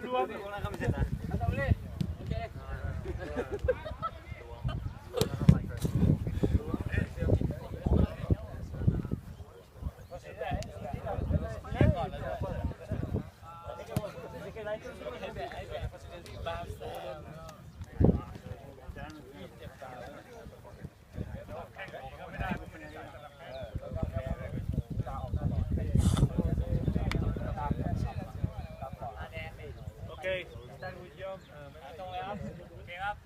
dua tak? Boleh. Okey. Thank. มตรงเลยครับ โอเคครับ